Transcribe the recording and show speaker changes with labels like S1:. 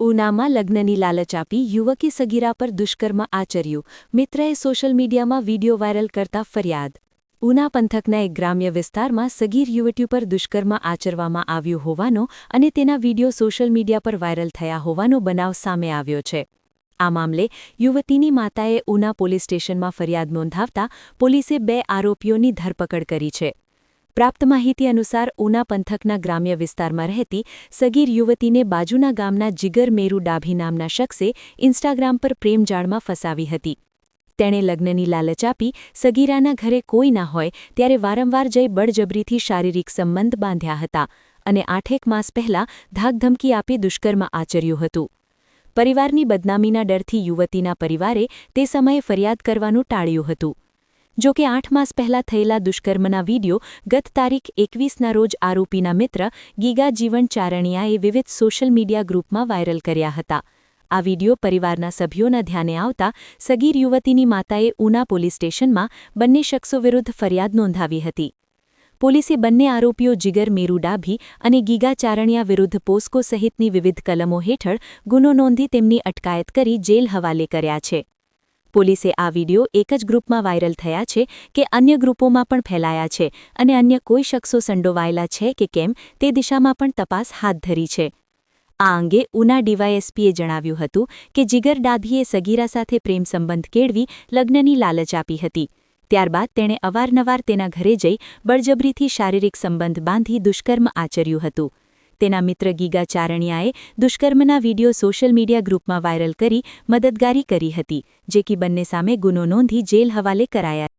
S1: ઉનામાં લગ્નની લાલચ આપી યુવકે સગીરા પર દુષ્કર્મ આચર્યું. મિત્રએ સોશિયલ મીડિયામાં વીડિયો વાયરલ કરતા ફરિયાદ. ઉના પંથકના એક ગ્રામ્ય વિસ્તારમાં સગીર યુવતી પર દુષ્કર્મ આચરવામાં આવ્યું હોવાનો અને તેના વીડિયો સોશિયલ મીડિયા પર વાયરલ થયા હોવાનો બનાવ સામે આવ્યો છે. આ મામલે યુવતીની માતાએ ઉના પોલીસ સ્ટેશનમાં ફરિયાદ નોંધાવતા પોલીસે બે આરોપીઓની ધરપકડ કરી છે. પ્રાપ્ત માહિતી અનુસાર ઉના પંથકના ગ્રામ્ય વિસ્તારમાં રહેતી સગીર યુવતીને બાજુના ગામના જીગર મેરુ ડાભી નામના શખ્સે ઇન્સ્ટાગ્રામ પર પ્રેમજાળમાં ફસાવી હતી. તેણે લગ્નની લાલચ આપી, સગીરાના ઘરે કોઈ ના હોય ત્યારે વારંવાર જઈ બળજબરીથી શારીરિક સંબંધ બાંધ્યા હતા અને આઠેક માસ પહેલા ધાકધમકી આપી દુષ્કર્મ આચર્યું હતું. પરિવારની બદનામીના ડરથી યુવતીના પરિવારે તે સમયે ફરિયાદ કરવાનું ટાળ્યું હતું. જો કે આઠ માસ પહેલા થયેલા દુષ્કર્મના વીડિયો ગત તારીખ એકવીસના રોજ આરોપીના મિત્ર ગીગા જીવન ચારણિયાએ વિવિધ સોશિયલ મીડિયા ગ્રુપમાં વાયરલ કર્યા હતા. આ વીડિયો પરિવારના સભ્યોના ધ્યાને આવતા સગીર યુવતીની માતાએ ઉના પોલીસ સ્ટેશનમાં બંને શખ્સો વિરુદ્ધ ફરિયાદ નોંધાવી હતી. પોલીસે બંને આરોપીઓ જીગર મેરુ ડાભી અને ગીગા ચારણિયા વિરુદ્ધ પોસ્કો સહિતની વિવિધ કલમો હેઠળ ગુનો નોંધી તેમની અટકાયત કરી જેલ હવાલે કર્યા છે. પોલીસે આ વીડિયો એક જ ગ્રુપમાં વાયરલ થયા છે કે અન્ય ગ્રુપોમાં પણ ફેલાયા છે અને અન્ય કોઈ શખ્સો સંડોવાયેલા છે કે કેમ તે દિશામાં પણ તપાસ હાથ ધરી છે. આ અંગે ઉના ડીવાયએસપીએ જણાવ્યું હતું કે જીગર ડાભીએ સગીરા સાથે પ્રેમ સંબંધ કેળવી લગ્નની લાલચ આપી હતી. ત્યારબાદ તેણે અવારનવાર તેના ઘરે જઈ બળજબરીથી શારીરિક સંબંધ બાંધી દુષ્કર્મ આચર્યું હતું. તેના મિત્ર ગીગા ચારણિયાએ દુષ્કર્મના વીડિયો સોશિયલ મીડિયા ગ્રુપમાં વાયરલ કરી મદદગારી કરી હતી, જે કે બંને સામે ગુનો નોંધી જેલ હવાલે કરાયા.